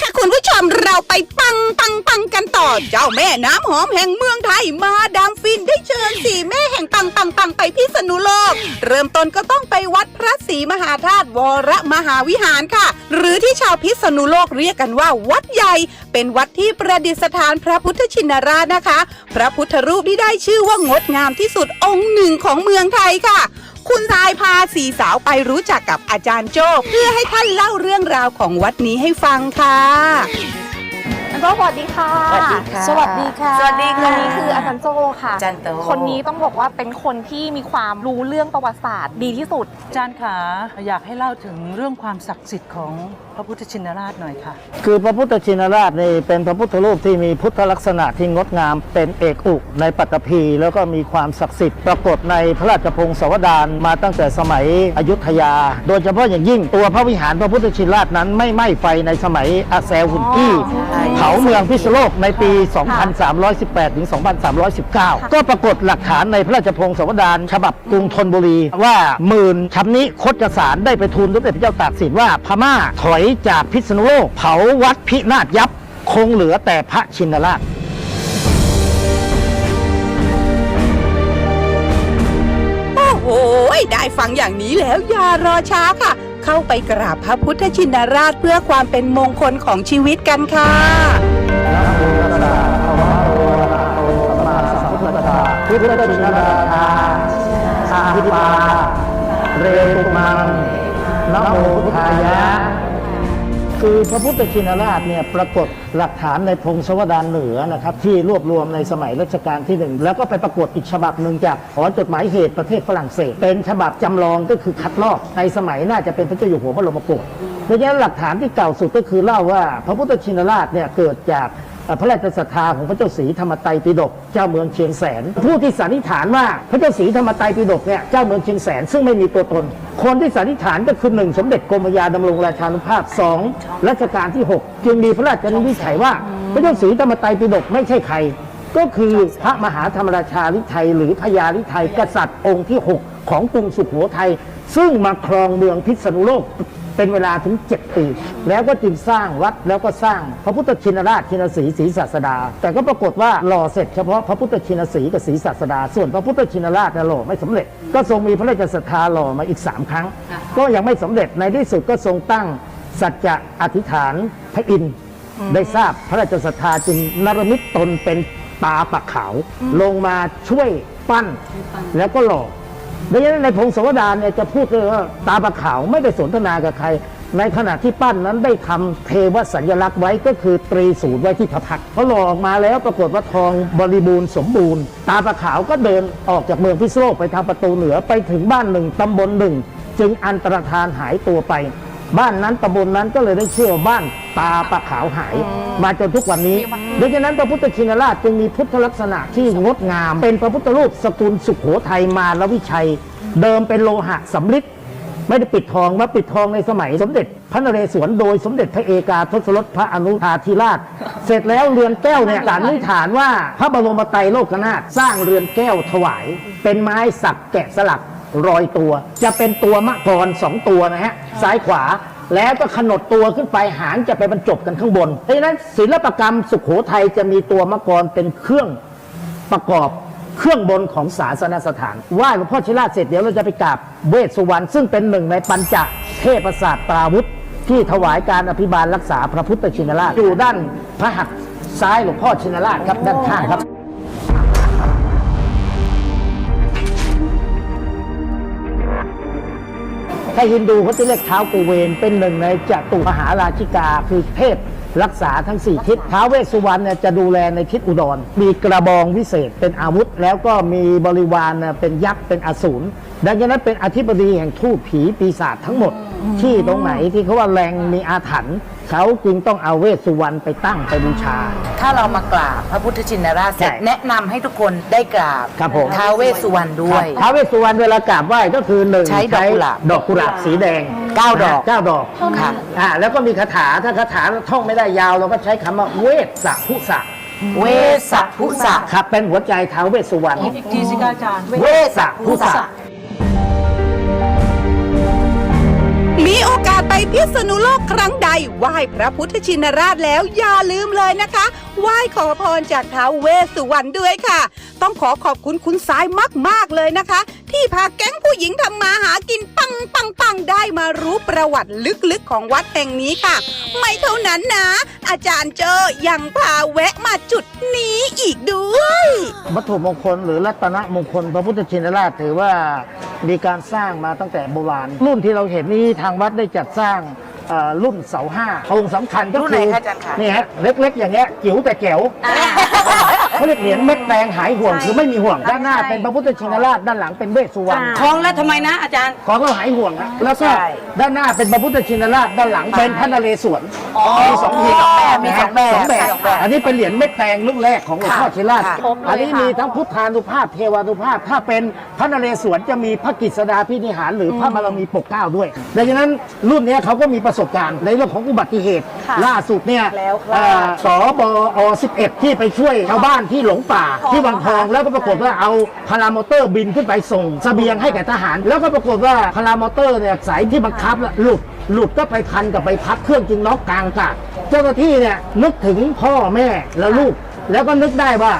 ค่ะคุณผู้ชมเราไปปังปังปังกันต่อ เจ้าแม่น้ำหอมแห่งเมืองไทยมาดามฟินได้เชิญสี่แม่แห่งปังปังปังไปพิษณุโลก เริ่มต้นก็ต้องไปวัดพระศรีมหาธาตุวรมหาวิหารค่ะ หรือที่ชาวพิษณุโลกเรียกกันว่าวัดใหญ่ เป็นวัดที่ประดิษฐานพระพุทธชินราชนะคะ พระพุทธรูปที่ได้ชื่อว่างดงามที่สุดองค์หนึ่งของเมืองไทยค่ะ คุณทายพาสี่สาวไปรู้จักกับอาจารย์โจ้เพื่อให้ท่านเล่าเรื่องราวของวัดนี้ให้ฟังค่ะ อาจารย์โจสวัสดีค่ะ สวัสดีค่ะ สวัสดีค่ะสวัสดีค่ะ นนี้คืออาจารย์โจค่ะ อาจารย์โจ คนนี้ต้องบอกว่าเป็นคนที่มีความรู้เรื่องประวัติศาสตร์ดีที่สุด อาจารย์ขาอยากให้เล่าถึงเรื่องความศักดิ์สิทธิ์ของพระพุทธชินราชหน่อยค่ะ คือพระพุทธชินราชนี่เป็นพระพุทธรูปที่มีพุทธลักษณะที่งดงามเป็นเอกอุในปัตตภีแล้วก็มีความศักดิ์สิทธิ์ปรากฏในพระราชพงศาวดารมาตั้งแต่สมัยอยุธยา โดยเฉพาะอย่างยิ่งตัวพระวิหารพระพุทธชินราชนั้นไม่ไหม้ไฟในสมัยอาแซหุ่นอี้ใช่เผาเมืองพิษณุโลกในปี 2318 ถึง 2319 ก็ปรากฏหลักฐานในพระราชพงศาวดารฉบับกรุงธนบุรี ว่าหมื่นชำนิคดสารได้ไปทูลสมเด็จพระเจ้าตากสินว่าพม่าถอยจากพิษณุโลก เผาวัดพินาศยับ คงเหลือแต่พระชินราชโอ้โหได้ฟังอย่างนี้แล้วอย่ารอช้าค่ะ เข้าไปกราบพระพุทธชินราชเพื่อความเป็นมงคลของชีวิตกันค่ะพุทธชินราชาสาธิปา เรตุมังนโมพุทธายะ คือพระพุทธชินราชเนี่ยปรากฏหลักฐานในพงศาวดารเหนือนะครับที่รวบรวมในสมัยรัชกาลที่หนึ่งแล้วก็ไปปรากฏอีกฉบับหนึ่งจากหอจดหมายเหตุประเทศฝรั่งเศส เป็นฉบับจำลองก็คือคัดลอกในสมัยน่าจะเป็นพระเจ้าอยู่หัวพระบรมโกศดังนั้นหลักฐานที่เก่าสุดก็คือเล่าว่าพระพุทธชินราชเนี่ยเกิดจาก พระราชศรัทธาของพระเจ้าศรีธรรมไตรปิฎกเจ้าเมืองเชียงแสน ผู้ที่สันนิษฐานว่าพระเจ้าศรีธรรมไตรปิฎกเนี่ยเจ้าเมืองเชียงแสนซึ่งไม่มีตัวตน คนที่สันนิษฐานก็คือหนึ่งสมเด็จกรมยาดำรงราชานุภาพสองรัชกาลที่ 6 จึงมีพระราชนิวิจัยว่า พระเจ้าศรีธรรมไตรปิฎกไม่ใช่ใคร ก็คือพระมหาธรรมราชาลิไทยหรือพญาลิไทยกษัตริย์องค์ที่ 6 ของกรุงสุโขทัยซึ่งมาครองเมืองพิษณุโลก เป็นเวลาถึง 7 ปี แล้วก็จึงสร้างวัดแล้วก็สร้างพระพุทธชินราชชินสีศรีศาสดา แต่ก็ปรากฏว่าหล่อเสร็จเฉพาะพระพุทธชินสีกับศรีศาสดา ส่วนพระพุทธชินราชเนี่ยหล่อไม่สำเร็จ ก็ทรงมีพระราชศรัทธาหล่อมาอีก 3 ครั้ง ก็ยังไม่สำเร็จในที่สุดก็ทรงตั้งสัจจะอธิษฐานพระอินทร์ได้ทราบพระราชศรัทธาจึงนรมิตตนเป็นตาปะขาว ลงมาช่วยปั้น แล้วก็หล่อ ดังนั้นในพงศาวดารเนี่ยจะพูดเลยว่าตาประขาวไม่ได้สนทนากับใคร ในขณะที่ปั้นนั้นได้ทำเทวสัญลักษณ์ไว้ก็คือตรีศูนย์ไว้ที่พระพักพอหล่อออกมาแล้วปรากฏว่าทองบริบูรณ์สมบูรณ์ ตาประขาวก็เดินออกจากเมืองพิษโลกไปทางประตูเหนือไปถึงบ้านหนึ่งตำบลหนึ่ง จึงอันตรธานหายตัวไป บ้านนั้นตำบลนั้นก็เลยได้เชื่อว่าบ้านตาประขาวหาย มาจนทุกวันนี้ดังนั้นพระพุทธชินราชจึงมีพุทธลักษณะที่งดงาม เป็นพระพุทธรูปสกุลสุขโขทัยมาลวิชัย เดิมเป็นโลหะสำริดไม่ได้ปิดทองมาปิดทองในสมัย สมเด็จพระนเรศวรโดยสมเด็จพระเอกาทศรสพระอนุทาธิราช เสร็จแล้วเรือนแก้วเนี่ยสันนิษฐานว่าพระบรมไตรโลกนาถสร้างเรือนแก้วถวาย เป็นไม้สักแกะสลักรอยตัว จะเป็นตัวมะกรสองตัวนะฮะซ้ายขวา แล้วก็ขนดตัวขึ้นไปหางจะไปบรรจบกันข้างบน เพราะฉะนั้นศิลปกรรมสุขโขทัยจะมีตัวมกรเป็นเครื่องประกอบเครื่องบนของศาสนสถานไหว้หลวงพ่อชิราเสร็จเดี๋ยวเราจะไปกราบเวสสุวรรณซึ่งเป็นหนึ่งในปัญจเทพศาสตราวุธ ที่ถวายการอภิบาลรักษาพระพุทธชินราชอยู่ด้านพระหัตถ์ซ้ายหลวงพ่อชินราชครับด้านข้างครับ ถ้าฮินดูเขาจะเรียกเท้าวกูเวนเป็นหนึ่งในจตุมหาราชิกาคือเทพรักษาทั้ง 4 ทิศท้าวเวสสุวรรณเนี่ยจะดูแลในทิศอุดร มีกระบองวิเศษเป็นอาวุธ แล้วก็มีบริวารเนี่ยเป็นยักษ์เป็นอสูรดังนั้นเป็นอธิบดีแห่งทูตผีปีศาจทั้งหมด ที่ตรงไหนที่เขาว่าแรงมีอาถรรพ์ เขาจึงต้องเอาเวสสุวรรณไปตั้งไปบูชา ถ้าเรามากราบพระพุทธชินราชเสร็จใช่แนะนำให้ทุกคนได้กราบครับผม ท้าวเวสสุวรรณด้วย ท้าวเวสสุวรรณเวลากราบไหว้ก็คือหนึ่งใช้ดอกกุหลาบดอกกุหลาบสีแดงเก้าดอก เก้าดอก ค่ะ อ่าแล้วก็มีคาถาถ้าคาถาท่องไม่ได้ยาว เราก็ใช้คำว่าเวสสะพุสะเวสสัพพุสะ ครับเป็นหัวใจท้าวเวสสุวรรณ อีกทีสิคะอาจารย์ เวสสะพุสะ มีโอกาสไปพิษณุโลกครั้งใดไหว้พระพุทธชินราชแล้วอย่าลืมเลยนะคะ ไหว้ขอพรจากท้าวเวสสุวรรณด้วยค่ะ ต้องขอขอบคุณคุณสายมาก ๆ เลยนะคะที่พาแก๊งผู้หญิงทำมาหากินปังปังปังได้มารู้ประวัติลึกๆของวัดแห่งนี้ค่ะ ไม่เท่านั้นนะ อาจารย์เจอยังพาแวะมาจุดนี้อีกด้วยวัตถุมงคลหรือรัตนมงคลพระพุทธชินราชถือว่ามีการสร้างมาตั้งแต่โบราณ รุ่นที่เราเห็นนี้ทางวัดได้จัดสร้างเอ่อรุ่นเสาห้าองค์สำคัญก็รุ่นคืไหนอคะอาจารย์คะนี่ฮะเล็กๆ อย่างเงี้ยจิ๋วแต่แจ๋ว เขาเรียกเหรียญเม็ดแดงหายห่วงคือไม่มีห่วงด้านหน้าเป็นพระพุทธชินราชด้านหลังเป็นเวสสุวรรณคล้องแล้วทำไมนะอาจารย์ ของเราหายห่วงนะแล้วก็ใช่ด้านหน้าเป็นพระพุทธชินราชด้านหลังเป็นพระนเรศวรมีสองทีมีสองแบบสองแบบสองแบบอันนี้เป็นเหรียญเม็ดแดงรุ่นแรกของหลวงพ่อชินราชค่ะครบเลยอันนี้ค่ะมีทั้งพุทธานุภาพเทวานุภาพถ้าเป็นพระนเรศวรจะมีพระกิษดาพินิหารหรือพระบารมีปกเกล้าด้วยดังนั้นรุ่นเนี้ยเขาก็มีประสบการณ์ในเรื่องของอุบัติเหตุ ล่าสุดเนี่ยแล้วครับเอ่อสบอ11 ที่ไปช่วยชาวบ้านที่หลงป่าที่วังทองแล้วก็ปรากฏว่าเอาพารามอเตอร์บินขึ้นไปส่งเสบียงให้แก่ทหาร แล้วก็ปรากฏว่าพารามอเตอร์เนี่ยสายที่บังคับน่ะหลุดหลุดก็ไปพันกับไปพักเครื่องจึงน็อกกลางอากาศเจ้าหน้าที่เนี่ยนึกถึงพ่อแม่และลูก แล้วก็นึกได้ว่า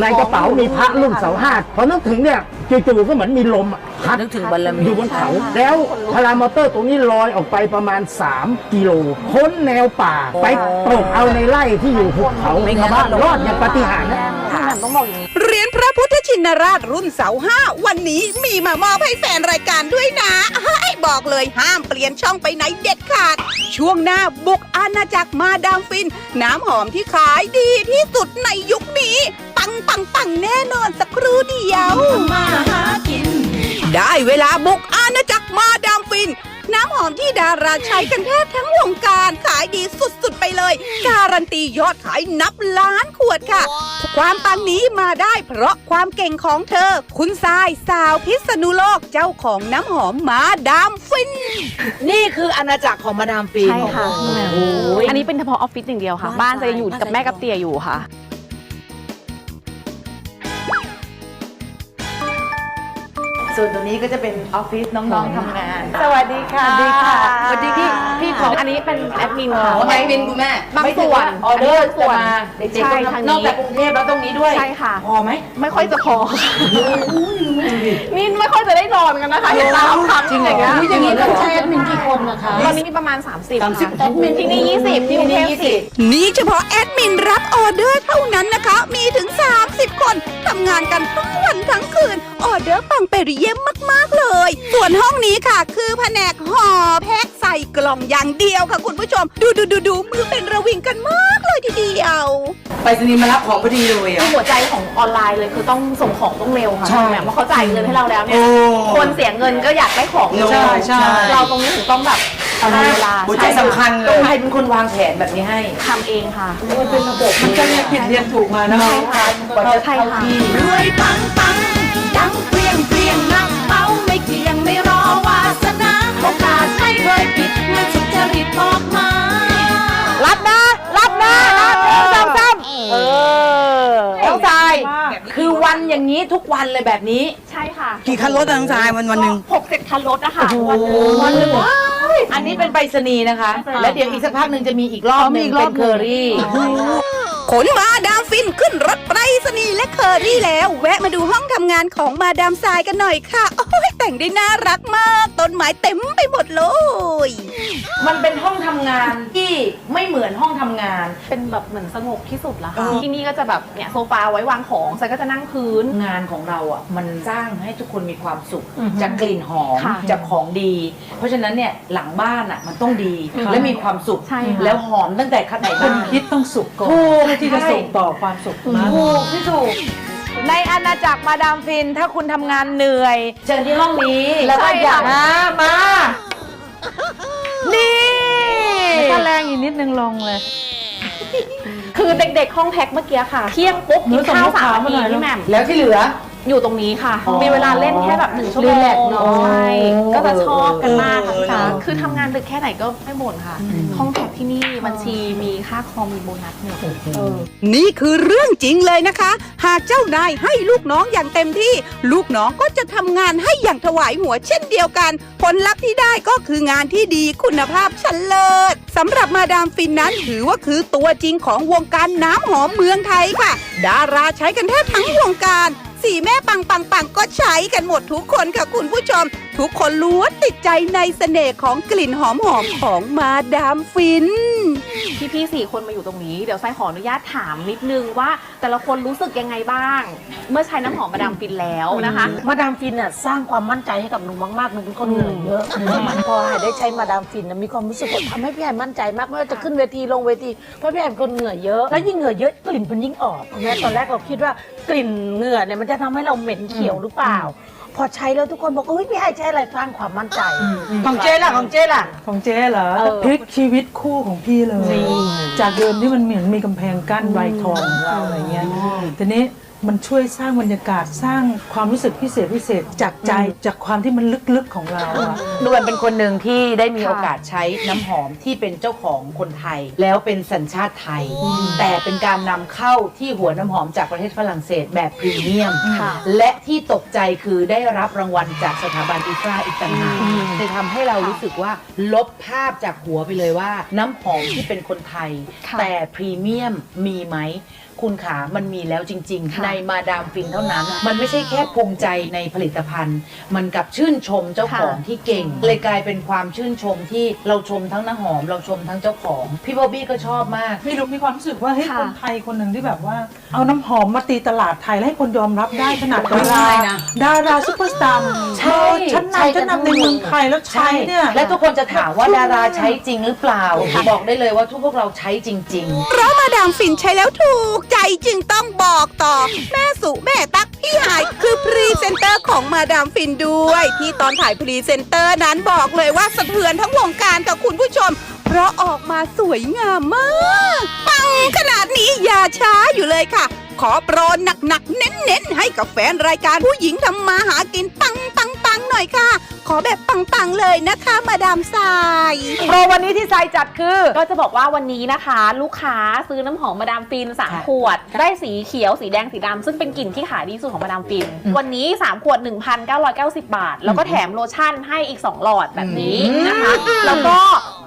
ในกระเป๋ามีพระรุ่นเสาห้าพอนึกถึงเนี่ยจู่ๆก็เหมือนมีลมอะพัดนึกถึงบารมีอยู่บนเขา แล้วพารามอเตอร์ตรงนี้ลอยออกไปประมาณ 3 กิโลพ้นแนวป่าไปตกเอาในไร่ที่อยู่หุบเขาไม่งั้ชานวบ้านรอดอย่างปาฏิหาริย์นะพี่แหม่มต้องบอกอย่างนี้เหรียญพระพุทธชินราชรุ่นเสาห้าวันนี้มีมามอบให้แฟนรายการด้วยนะเฮ้ยบอกเลยห้ามเปลี่ยนช่องไปไหนเด็ดขาด ช่วงหน้าบุกอาณาจักรมาดามฟิน น้ำหอมที่ขายดีที่สุดในยุคนี้ ปังปังปังแน่นอนสักครู่เดียวได้เวลาบุกอาณาจักรมาดามฟิน น้ำหอมที่ดาราใช้กันแทบทั้งวงการขายดีสุดๆไปเลย การันตียอดขายนับล้านขวดค่ะ ความปังนี้มาได้เพราะความเก่งของเธอ คุณทรายสาวพิษณุโลกเจ้าของน้ำหอมมาดามฟิน นี่คืออาณาจักรของมาดามฟินใช่ค่ะ โอ้โหอันนี้เป็นเฉพาะออฟฟิศอย่างเดียวค่ะ บ้านจะยังอยู่กับแม่กับเตี่ยอยู่ค่ะ ส่วนตัวนี้ก็จะเป็นออฟฟิศน้องๆทำงาน สวัสดีค่ะ สวัสดีค่ะสวัสดีพี่พี่ขออันนี้เป็นแอดมินค่ะของแอดมินคุณแม่บางไม่ถึส่วนออเดอร์ส่จะวนมาเด็กใช่ๆทางนอกนี้จากกรุง เทพแล้วตรงนี้ด้วยใช่ค่ะ พอไหมไม่ค่อยจะพอนี่ไม่ค่อยจะได้นอนกันนะคะเห็นตามคำอย่างเงี้ยอุ๊ยอย่างนี้ต้องใช้แอดมินกี่คนตอนนี้มีประมาณ 30 30ค่ะที่นี่ 20 ที่กรุงเทพที่สิบ นี่เฉพาะแอดมินรับออเดอร์เท่านั้นนะคะ มีถึง 30 คนทำงานกันทั้งวันทั้งคืน ออเดอร์ปังเปริเยี่ยมมาก ๆ เลย ส่วนห้องนี้ค่ะ คือแผนก ห่อแพ็คใส่กล่องอย่างเดียวค่ะคุณผู้ชม ดูดูดูดูมือเป็นระวิงกันมากเลยทีเดียว ไปสนีย์มารับของพอดีเลยคือะ อหัวใจของออนไลน์เลยคือต้องส่งของต้องเร็วค่ะใช่แหม่ว่าเขาจ่ายเงินให้เราแล้วเนี่ย โอ้คนเสียเงินก็อยากได้ของเร็วใช่ใช่ เราตรงนี้ถึงต้องแบบเอาเวลาหัวใจสำคัญเลยใครเป็นคนวางแผนแบบนี้ให้ทำเองค่ะเป็นระบบมันก็เรียนผิดเรียนถูกมานะใช่ค่ะกว่าจะใช่เข้าค่ะที่ รวยปังปังดังเปรียงเปรียง โอกาสไม่เคยปิดเงินสุจริตบอกมา รับนะ รับนะรับหนึ่งสองสามเออน้องทราย คือวันอย่างนี้ทุกวันเลยแบบนี้ ใช่ค่ะกี่คันรถอะน้องทรายวันวันหนึ่ง หกเจ็ดคันรถนะคะวันหนึงวันหนึ่งอันนี้เป็นไปรษณีย์นะคะ แล้วเดี๋ยวอีกสักพักหนึ่งจะมีอีกรอบหนึ่งเป็นเคอรี่ ขนมาดามฟินขึ้นรถไปรษณีย์และเคอรี่แล้ว แวะมาดูห้องทำงานของมาดามทรายกันหน่อยค่ะ โอ้ยแต่งได้น่ารักมาก ต้นไม้เต็มไปหมดเลย มันเป็นห้องทำงานที่ไม่เหมือนห้องทำงาน เป็นแบบเหมือนสงบที่สุดแล้วเอค่ะอที่นี่ก็จะแบบเนี่ยโซฟาไว้วางของใส่ก็จะนั่งพื้น งานของเราอะมันสร้างให้ทุกคนมีความสุขอือฮึจากกลิ่นหอมค่ะจากของดี เพราะฉะนั้นเนี่ยหลังบ้านอะมันต้องดีค่ะและมีความสุข ใช่ค่ะ แล้วหอมตั้งแต่ข้างในคบ้านนคิดต้องสุขก่อนถูกเพื่อที่จะส่งต่อความสุขมาถูกที่ถูกในอาณาจักรมาดามฟินถ้าคุณทำงานเหนื่อย เชิญที่ห้องนี้แล้วก็ใช่อยาค่ะกมา นี่ถ้าแรงอีกนิดนึงลงเลย คือเด็กๆห้องแพ็คเมื่อกี้ค่ะ เที่ยงปุ๊บหนูกินข้าวส่งลูกสามค้ามานาหน่ทีอยพี่แหม่มแล้วที่เหลือ อยู่ตรงนี้ค่ะอ๋อมีเวลาเล่นแค่แบบหนึ่งชั่วโมรีงแลกซ์เนอะใช่ก็จะชอบกันมากเออค่ะเนอะคือทำงานดึกแค่ไหนก็ไม่บ่นค่ะ ห้องแขกที่นี่บัญชีมีค่าคอมมีโบนัสหมดนี่คือเรื่องจริงเลยนะคะ หากเจ้านายให้ลูกน้องอย่างเต็มที่ ลูกน้องก็จะทำงานให้อย่างถวายหัวเช่นเดียวกัน ผลลัพธ์ที่ได้ก็คืองานที่ดีคุณภาพชั้นเลิศสำหรับมาดามฟินนั้นถือว่าคือตัวจริงของวงการน้ำหอมเมืองไทยค่ะ ดาราใช้กันแทบทั้งวงการ สี่แม่ปังปังปังก็ใช้กันหมดทุกคนค่ะคุณผู้ชม ทุกคนล้วนติดใจในเสน่ห์ของกลิ่นหอมหอมของมาดามฟิน พี่ๆสี่คนมาอยู่ตรงนี้ เดี๋ยวไซขออนุญาตถามนิดนึงว่า แต่ละคนรู้สึกยังไงบ้าง เมื่อใช้น้ำหอมมาดามฟินแล้วนะคะ มาดามฟินน่ะสร้างความมั่นใจให้กับหนูมากๆหนูเป็นคนเหนื่อยเยอะพอหายได้ใช้มาดามฟินน่ะมีความรู้สึกว่าทำให้พี่แอนมั่นใจมากไม่ว่าจะขึ้นเวทีลงเวทีเพราะพี่แอนเป็นคนเหนื่อยเยอะ แล้วยิ่งเหนื่อยเยอะกลิ่นมันยิ่งออกแม้ตอนแรกเราคิดว่ากลิ่นเหงื่อเนี่ยมันจะทำให้เราเหม็นเขียวหรือเปล่า พอใช้แล้วทุกคนบอกเอ้ยพี่ไอใช้อะไรสร้างความมั่นใจ ของเจ๊ล่ะของเจ๊ล่ะ ของเจ๊เหรอเออพลิกชีวิตคู่ของพี่เลยจากเดิมที่มันเหมือนมีกำแพงกั้นใบทองของเราอะไรเงี้ยทีนี้ มันช่วยสร้างบรรยากาศสร้างความรู้สึกพิเศษพิเศษจากใจจากความที่มันลึกๆของเราอะดวนเป็นคนหนึ่งที่ได้มีค่ะโอกาสใช้น้ำหอมที่เป็นเจ้าของคนไทย แล้วเป็นสัญชาติไทย แต่เป็นการนำเข้าที่หัวน้ำหอมจากประเทศฝรั่งเศสแบบพรีเมียม ค่ะ และที่ตกใจคือได้รับรางวัลจากสถาบันอิฟราอีกต่างหากเลยทำให้เรารู้สึกว่าลบภาพจากหัวไปเลยว่า น้ำหอมที่เป็นคนไทย ค่ะ แต่พรีเมียมมีไหม คุณขามันมีแล้วจริงค่ะๆในมาดามฟินเท่านั้น มันไม่ใช่แค่ภูมิใจในผลิตภัณฑ์ มันกับชื่นชมเจ้าของที่เก่ง เลยกลายเป็นความชื่นชมที่เราชมทั้งน้ำหอม เราชมทั้งเจ้าของ พี่บอบบี้ก็ชอบมากไม่รู้มีความรู้สึกว่าเฮ้ยค่ะคนไทยคนหนึ่งที่แบบว่า เอาน้ำหอมมาตีตลาดไทย และให้คนยอมรับได้ขนาดดาราดาราซุปเปอร์สตาร์ใช่ชั้นใช่นำชั้นนำในเมืองไทยแล้วใช้เนี่ยและทุกคนจะถามว่าดาราใช้จริงหรือเปล่า บอกได้เลยว่าทุกพวกเราใช้จริง ๆ เพราะมาดามฟินใช้แล้วถูกใจจึงต้องบอกต่อ แม่สุแม่ตักพี่หายคือพรีเซนเตอร์ของมาดามฟินด้วย ที่ตอนถ่ายพรีเซนเตอร์นั้นบอกเลยว่าสะเทือนทั้งวงการกับคุณผู้ชม เพราะออกมาสวยงามมากปังขนาดนี้อย่าช้าอยู่เลยค่ะ ขอโปรหนักๆเน้นๆให้กับแฟนรายการผู้หญิงทำมาหากินปังปังปังหน่อยค่ะ อแบบปังๆเลยนะคะ มาดามทรายโปรวันนี้ที่ไซจัดคือ ก็จะบอกว่าวันนี้นะคะ ลูกค้าซื้อน้ำหอมมาดามฟิน3ขวด ได้สีเขียวสีแดงสีดำซึ่งเป็นกลิ่นที่ขายดีที่สุดของมาดามฟิน วันนี้ 3 ขวด 1,990 บาท แล้วก็แถมโลชั่นให้อีก 2 หลอดแบบนี้นะคะ แล้วก็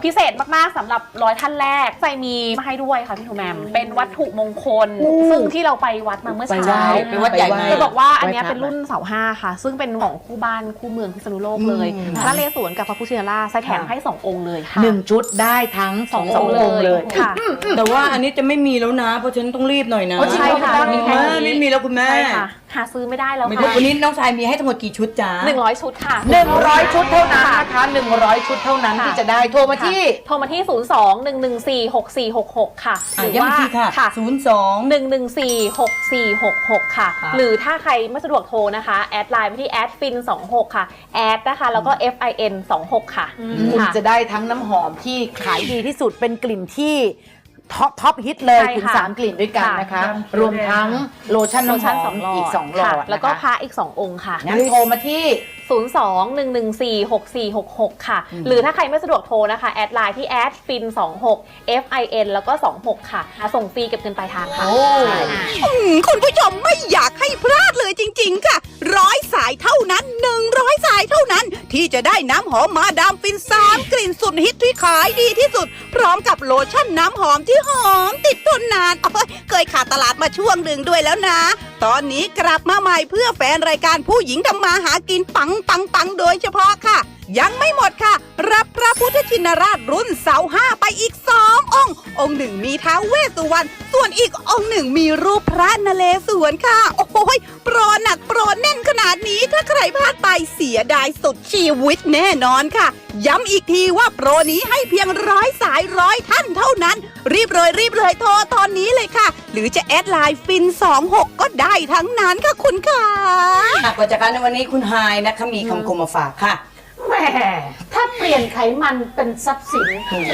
พิเศษมากๆสำหรับร้อยท่านแรกใจมีมาให้ด้วยค่ะพี่ทูแมม เป็นวัตถุมงคล ซึ่งที่เราไปวัดมาเมื่อเช้าไปวัดใหญ่มาจะบอกว่าอันเนี้ยไหว้พระเป็นรุ่นเสาห้าค่ะ ซึ่งเป็นของคู่บ้านคู่เมืองพิษณุโลกเลยพระนเรศวรกับพระพุทธชินราชใส่แถมให้ 2 องค์เลยค่ะ หนึ่งชุดได้ทั้งสองสององค์เลยค่ะ แต่ว่าอันนี้จะไม่มีแล้วนะ เพราะฉะนันต้องรีบหน่อยนะอ๋อจริงเหรอคะมีแค่นี้เออไม่มีแล้วคุณแม่ ใช่ค่ะ หาซื้อไม่ได้แล้วไม่ค่ะวันนี้น้องชายมีให้ทั้งหมดกี่ชุดจ้าหนึ่งร้อยชุดค่ะ 100 ชุดเท่านั้นนะคะ 100 ชุดเท่านั้นค่ะที่จะได้โทรมาที่ โทรมาที่ 0 2 1 1 4 6 4 6 6 ค่ะอะย้ำอีกทีค่ะค่ะศูนย์สอง1 1 4 6 4 6 6ค่ะค่ะ หรือถ้าใครไม่สะดวกโทรนะคะ แอดไลน์ไปที่แอดฟิน26 ค่ะ แอดนะคะแล้วก็ fin 26 ค่ะคุณค่ะ จะได้ทั้งน้ำหอมที่ขายดีที่สุดเป็นกลิ่นที่ท็อปท็อปฮิตเลยใช่ถึงค่ะ3กลิ่นด้วยกันนะคะ ค่ะ รวมทั้งโลชั่นโลน้ำหชั่นอสอมงหลอดอีก2หลอค่ะดแล้วก็นะคะพระอีก 2 องค์ค่ะ งั้นโทรมาที่ 02-114-6466 ค่ะ หรือถ้าใครไม่สะดวกโทรนะคะ แอดไลน์ที่แอดฟิน26 fin แล้วก็ 26 ค่ะ ส่งฟรีเก็บเงินปลายทางค่ะโอ้อ่าอืมคุณผู้ชมไม่อยากให้พลาดเลยจริง ๆ ค่ะ ร้อยสายเท่านั้น 100 สายเท่านั้น ที่จะได้น้ำหอมมาดามฟินสามกลิ่นสุดฮิตที่ขายดีที่สุด พร้อมกับโลชั่นน้ำหอมที่หอมติดทนนานโอ้ยเคยขาดตลาดมาช่วงหนึ่งด้วยแล้วนะ ตอนนี้กลับมาใหม่เพื่อแฟนรายการผู้หญิงทำมาหากินปังปังๆ โดยเฉพาะค่ะยังไม่หมดค่ะ รับพระพุทธชินราชรุ่นเสาห้าไปอีกสององค์ องค์หนึ่งมีท้าวเวสสุวรรณส่วนอีกองค์หนึ่งมีรูปพระนเรศวรค่ะ โอ้โหยโปรหนักโปรแน่นขนาดนี้ถ้าใครพลาดไปเสียดายสุดชีวิตแน่นอนค่ะ ย้ำอีกทีว่าโปรนี้ให้เพียงร้อยสายร้อยท่านเท่านั้น รีบเลยรีบเลยโทรตอนนี้เลยค่ะ หรือจะแอดไลน์ฟิน 26 ก็ได้ทั้งนั้นค่ะคุณค่ะหากว่าจากการในวันนี้คุณไฮายนะคะมีคำคมมาฝากค่ะ แหมถ้าเปลี่ยนไขมันเป็นทรัพย์สิน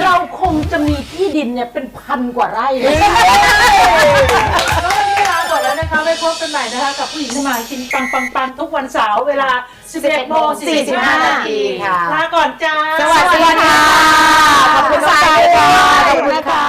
เราคงจะมีที่ดินเนี่ยเป็นพันกว่าไร่เลยก็ไม่ลาหมดแล้วนะคะไว้พบกันใหม่นะคะกับผู้หญิงที่มากินปังปังปังทุกวันเสาร์เวลา 11โมง45นาทีค่ะ ลาก่อนจ้า สวัสดีค่ะ ขอบคุณค่ะขอบคุณค่ะ